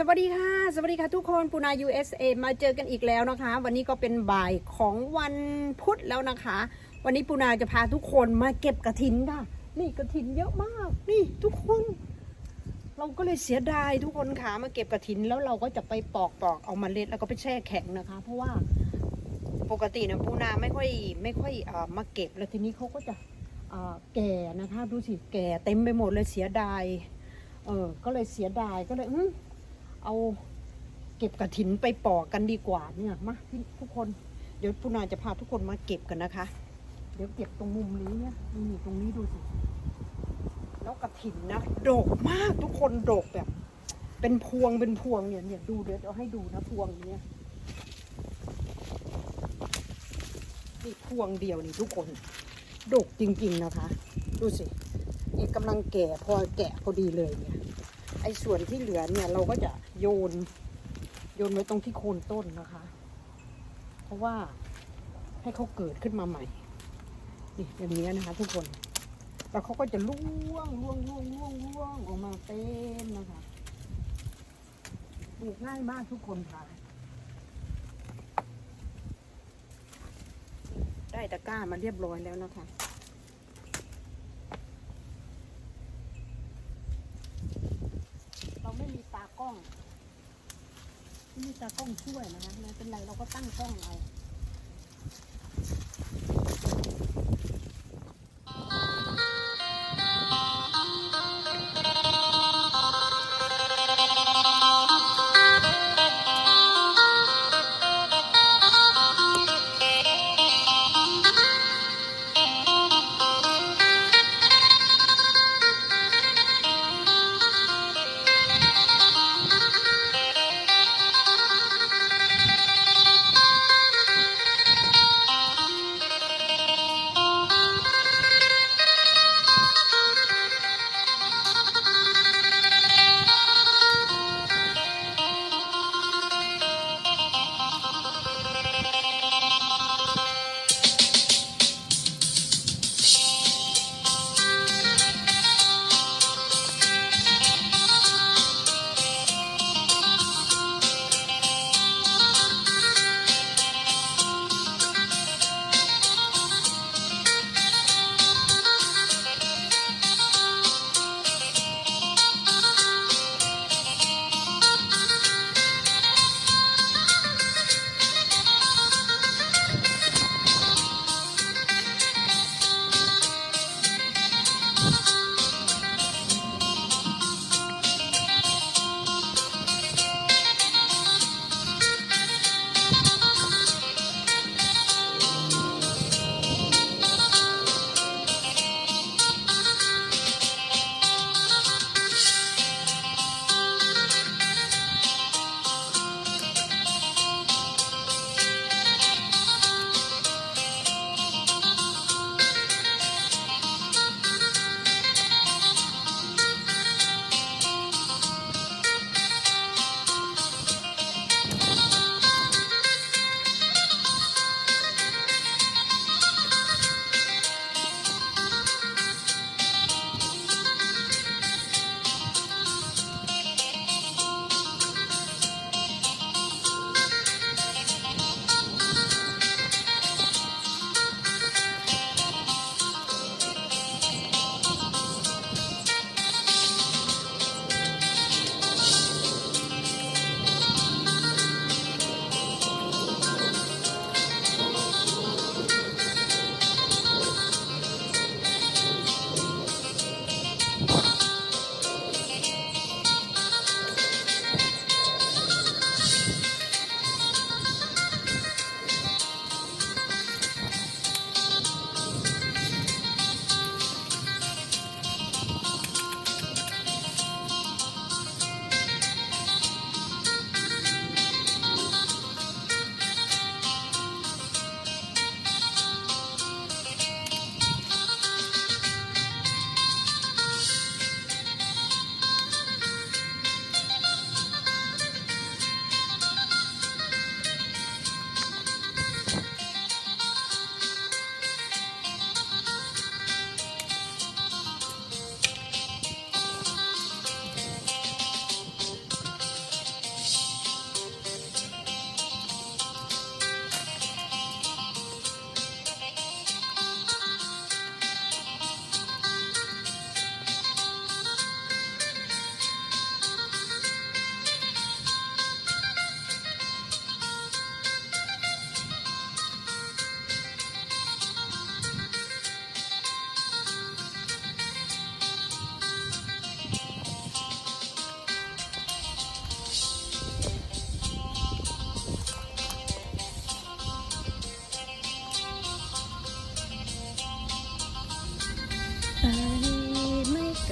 สวัสดีค่ะ สวัสดีค่ะทุกคนปูนา USA มาเจอกันอีกแล้วนะคะ วันนี้ก็เป็นบ่ายของวันพุธแล้วนะคะ วันนี้ปูนาจะพาทุกคนมาเก็บกระถินค่ะ นี่กระถินเยอะมาก นี่ทุกคน เราก็เลยเสียดายทุกคนค่ะมาเก็บกระถินแล้วเราก็จะไปปอกปอกเอามาเล็ดแล้วก็ไปแช่แข็งนะคะ เพราะว่าปกตินะปูนาไม่ค่อยไม่ค่อยเออมาเก็บแล้วทีนี้เขาก็จะเอ่อแก่นะคะ ดูสิแก่เต็มไปหมดเลยเสียดายเออก็เลยเสียดายก็เลยอืม เอาเก็บกระถินไปปอกกันดีกว่าเนี่ยมาพี่ทุกคน เดี๋ยวปูนาจะพาทุกคนมาเก็บกันนะคะ เดี๋ยวเก็บตรงมุมนี้เนี่ยนี่ตรงนี้ดูสิ แล้วกระถินนะโดกมากทุกคนโดกแบบ เป็นพวงเป็นพวงเนี่ยเนี่ยดูเดี๋ยวเอาให้ดูนะพวงเนี่ยนี่พวงเดียวนี่ทุกคนดกจริงๆนะคะ ดูสินี่กำลังแก่พอแก่พอดีเลยเนี่ยไอ้ส่วนที่เหลือเนี่ยเราก็จะ โยน โยนไว้ตรงที่โคนต้นนะคะ เพราะว่าให้เขาเกิดขึ้นมาใหม่ นี่อย่างนี้นะคะ ทุกคน แล้วเขาก็จะล่วงล่วงล่วงล่วงล่วงออกมาเต็มนะคะปลูกง่ายมากทุกคนค่ะ ได้ตะกร้ามาเรียบร้อยแล้วนะคะ เราไม่มีตากล้อง ที่มีตากล้องช่วยนะคะไม่เป็นไรเราก็ตั้งกล้องเอา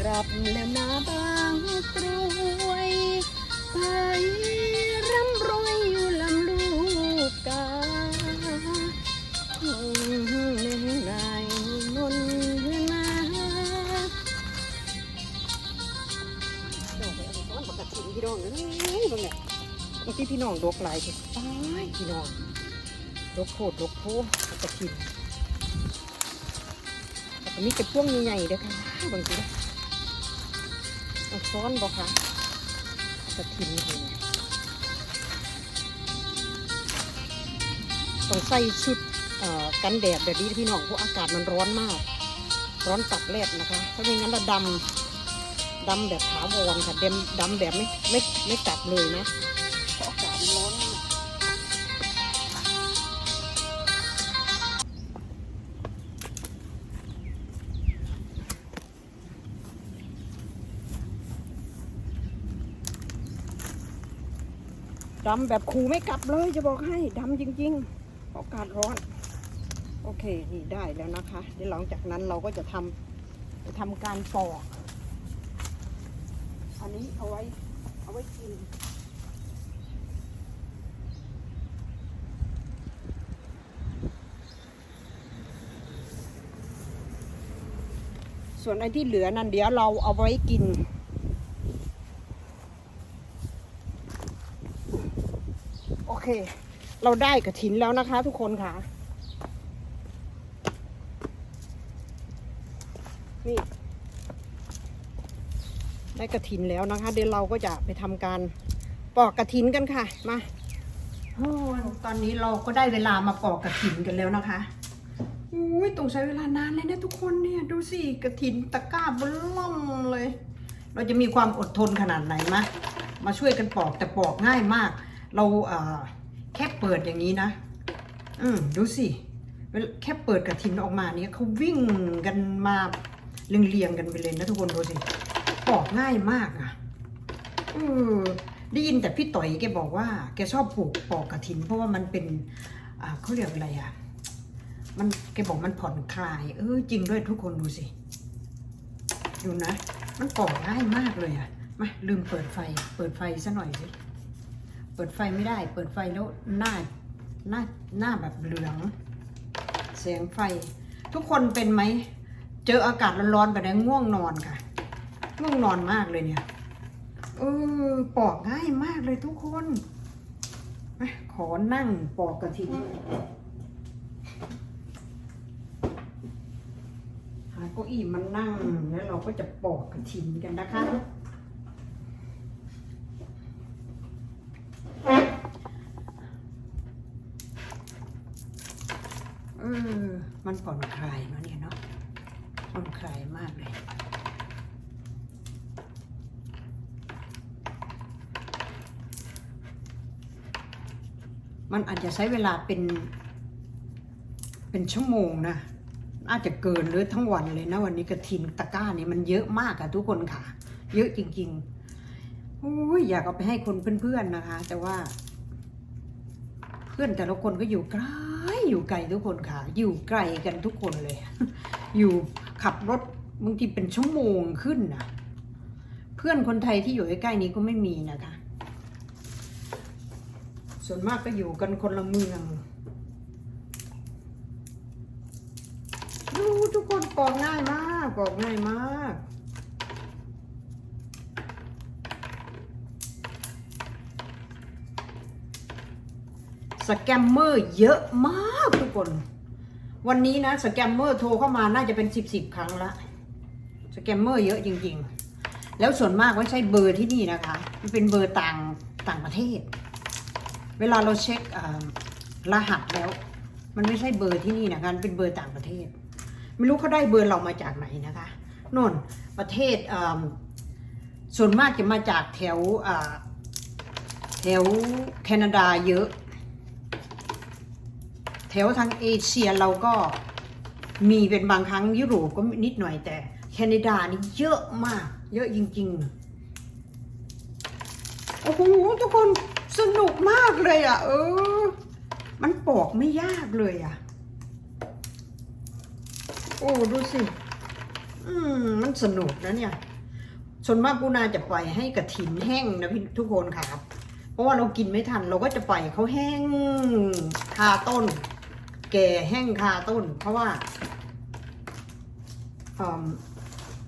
รับแล้วนาบางกรวยไปร่ำรวยอยู่ลำลูกกาคงเล่นนนนาดอกอะไรก้อนปกติพี่น้องเอ้ยตรงเนี้ยบางทีพี่น้องดกหลายทีตายพี่น้องดกโคตรดกโพปกติแต่ก็มีแต่พวงใหญ่ๆเด้อค่ะบางที อาซ้อนบอกค่ะจะถิ่นทีต้องใส่ชุดกันแดดแบบนี้พี่น้องเพราะอากาศมันร้อนมาก ร้อนตับแลบนะคะถ้าไม่งั้นเราดำดำแบบถาวรค่ะดำดำแบบไม่ไม่ไม่กลับเลยนะ ดำแบบคูไม่กลับเลยจะบอกให้ดำจริงๆเพราะอากาศร้อน โอเคนี่ได้แล้วนะคะเดี๋ยวหลังจากนั้นเราก็จะทำจะทำการปอก อันนี้เอาไว้เอาไว้กินส่วนไอ้ที่เหลือนั่นเดี๋ยวเราเอาไว้กิน โอ เค เราได้กระถินแล้วนะคะ ทุกคนค่ะ นี่ได้กระถินแล้วนะคะ เดี๋ยวเราก็จะไปทำการปอกกระถินกันค่ะ มาตอนนี้เราก็ได้เวลามาปอกกระถินกันแล้วนะคะอุ้ยต้องใช้เวลานานเลยนะทุกคนเนี่ย ดูสิกระถินตะกร้าบล่อมเลย เราจะมีความอดทนขนาดไหนมะมาช่วยกันปอกแต่ปอกง่ายมาก เราอ่อแค่เปิดอย่างนี้นะ อืมดูสิแค่เปิดกระถินออกมาเนี่ยเขาวิ่งกันมาเรียงๆกันไปเลยนะทุกคนดูสิปอกง่ายมากอะเออได้ยินแต่พี่ต่อยแกบอกว่า แกชอบปลูกปอกกระถิน เพราะว่ามันเป็นอ่าเขาเรียกอะไรอะ มันแกบอกมันผ่อนคลาย เออจริงด้วยทุกคนดูสิ ดูนะ มันปอกง่ายมากเลยอะ มาลืมเปิดไฟ เปิดไฟซะหน่อยสิ เปิดไฟไม่ได้ เปิดไฟแล้วหน้าหน้าหน้าแบบเหลืองแสงไฟ ทุกคนเป็นไหม เจออากาศร้อนๆแบบนี้ง่วงนอนค่ะ ง่วงนอนมากเลยเนี่ยเออปอกง่ายมากเลยทุกคนขอนั่งปอกกระถิ่นหาเก้าอี้มานั่งแล้วเราก็จะปอกกระถิ่นกันนะคะ เออ มันผ่อนคลายเนาะเนี่ยเนาะผ่อนคลายมากเลยมันอาจจะใช้เวลาเป็น เป็นชั่วโมงนะ อาจจะเกินหรือทั้งวันเลยนะ วันนี้กระถินตะกร้านี่มันเยอะมากอะทุกคนค่ะ เยอะจริงๆโอ้ยอยากเอาไปให้คนเพื่อนๆนะคะ แต่ว่า เพื่อนแต่ละคนก็อยู่ไกล อยู่ไกลทุกคนค่ะ อยู่ไกลกันทุกคนเลย อยู่ขับรถบางทีเป็นชั่วโมงขึ้นนะเพื่อนคนไทยที่อยู่ใกล้ๆนี้ก็ไม่มีนะคะ ส่วนมากก็อยู่กันคนละเมืองดูทุกคนปอกง่ายมากปอกง่ายมาก สแกมเมอร์เยอะมากทุกคน วันนี้นะสแกมเมอร์โทรเข้ามาน่าจะเป็นสิบสิบครั้งละสแกมเมอร์เยอะจริง ๆ แล้วส่วนมากไม่ใช่เบอร์ที่นี่นะคะ มันเป็นเบอร์ต่างต่างประเทศ เวลาเราเช็ครหัสแล้ว มันไม่ใช่เบอร์ที่นี่นะคะมันเป็นเบอร์ต่างประเทศ ไม่รู้เขาได้เบอร์เรามาจากไหนนะคะโน่นประเทศส่วนมากจะมาจากแถวแถวแคนาดาเยอะ วทางเอเชียเราก็มีเป็นบางครั้งยุโรปก็นิดหน่อยแต่แคนาดานี่เยอะมาก เยอะจริง ๆ โอ้โหทุกคนสนุกมากเลยอะ เออ มันปอกไม่ยากเลยอะ โอ้ดูสิ อืม มันสนุกนะเนี่ยส่วนมากปูนาจะปล่อยให้กระถินแห้งนะพี่ทุกคนครับ เพราะว่าเรากินไม่ทันเราก็จะปล่อยเขาแห้งคาต้น แก่แห้งคาต้น เพราะว่าม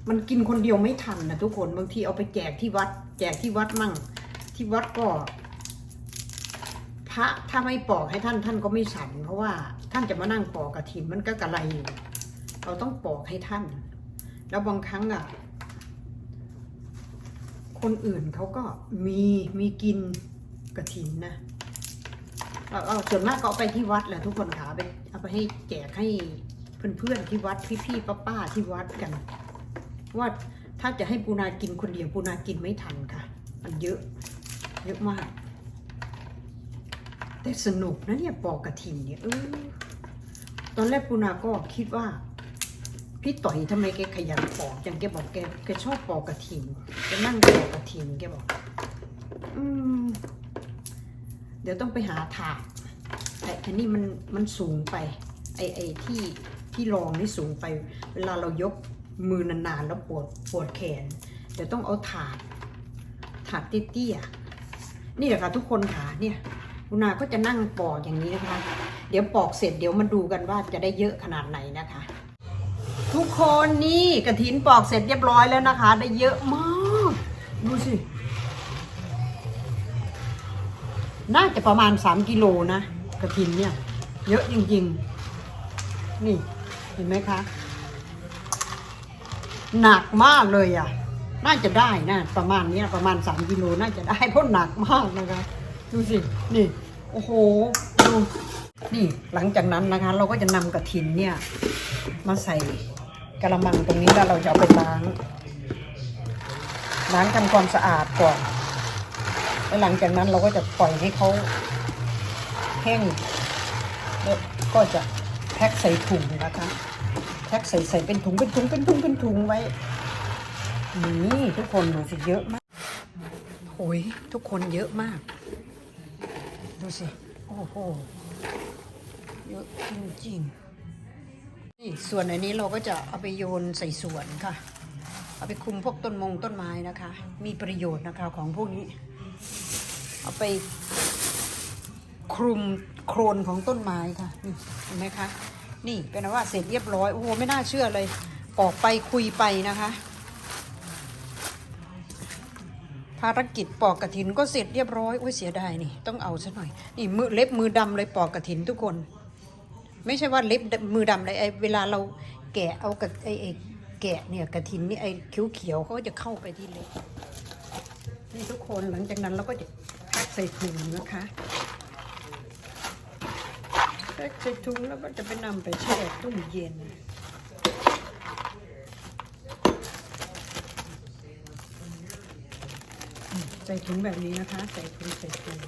มันกินคนเดียวไม่ทันนะทุกคนบางทีเอาไปแจกที่วัด แจกที่วัดมั่ง ที่วัดก็ พระถ้าไม่ปอกให้ท่านท่านก็ไม่ฉัน เพราะว่าท่านจะมานั่งปอกกระถินมันก็กระไรอยู่เราต้องปอกให้ท่าน แล้วบางครั้งอะ คนอื่นเขาก็มีมีกินกระถินนะ เราเอาส่วนมากก็เอาไปที่วัดแหละทุกคนขาไปเอาไปให้แจกให้เพื่อนๆที่วัดพี่ๆป้าๆที่วัดกันว่าถ้าจะให้ปูนากินคนเดียวปูนากินไม่ทันค่ะ มันเยอะเยอะมาก แต่สนุกนะเนี่ยปอกกระถินเนี่ยเออตอนแรกปูนาก็คิดว่า พี่ต่อยทำไมแกขยันปอกจังแกบอกแกแกชอบปอกกระถินแกนั่งปอกกระถินแกบอก อืม ดี๋ยวต้องไปหาถาดไอ้อันนี้มันมันสูงไป ไอ้ไอ้ที่ที่รองนี่สูงไป เวลาเรายกมือนานๆแล้วปวดปวดแขน เดี๋ยวต้องเอาถาดถาดเตี้ยๆนี่แหละค่ะทุกคนค่ะเนี่ยอุณนาก็จะนั่งปอกอย่างนี้นะคะ เดี๋ยวปอกเสร็จเดี๋ยวมาดูกันว่าจะได้เยอะขนาดไหนนะคะ ทุกคนนี่กระถินปอกเสร็จเรียบร้อยแล้วนะคะ ได้เยอะมาก ดูสิ น่าจะประมาณ3กิโลนะกระถินเนี่ย เยอะจริงๆ นี่เห็นไหมคะ หนักมากเลยอะ น่าจะได้นะประมาณนี้ประมาณ3กิโลน่าจะได้เพราะหนักมากนะคะ ดูสิ นี่ โอ้โห ดู นี่หลังจากนั้นนะคะ เราก็จะนำกระถินเนี่ย มาใส่กระมังตรงนี้แล้วเราจะเอาไปล้างล้างทำความสะอาดก่อน แล้วหลังจากนั้นเราก็จะปล่อยให้เขาแห้งแล้วก็จะแพ็คใส่ถุงนะคะแพ็คใส่ใส่เป็นถุงเป็นถุงเป็นถุงเป็นถุงไว้นี่ทุกคนดูสิเยอะมากโอ้ยทุกคนเยอะมาก ดูสิ โอ้โหเยอะจริงๆนี่ส่วนอันนี้เราก็จะเอาไปโยนใส่สวนค่ะ เอาไปคุมพวกต้นมงต้นไม้นะคะ มีประโยชน์นะคะของพวกนี้ เอาไปคลุมโครนของต้นไม้ค่ะนี่เห็นไหมคะ นี่เป็นว่าเสร็จเรียบร้อย โอ้โห ไม่น่าเชื่อเลยออกไปคุยไปนะคะ ภารกิจปอกกระถินก็เสร็จเรียบร้อย โอ้ยเสียดายนี่ ต้องเอาซะหน่อย นี่มือเล็บมือดำเลยปอกกระถินทุกคน ไม่ใช่ว่าเล็บมือดำเลยไอ้เวลาเราแกะเอากับไอ้ไอ้แกะเนี่ยกระถินนี่ไอ้เขียวๆเขาก็จะเข้าไปที่เล็บนี่ทุกคนหลังจากนั้นเราก็จะ ใส่ถุงนะคะแพ็คใส่ถุงแล้วก็จะไปนำไปแช่ตู้เย็นใส่ถุงแบบนี้นะคะ ใส่ถุงใส่ถุง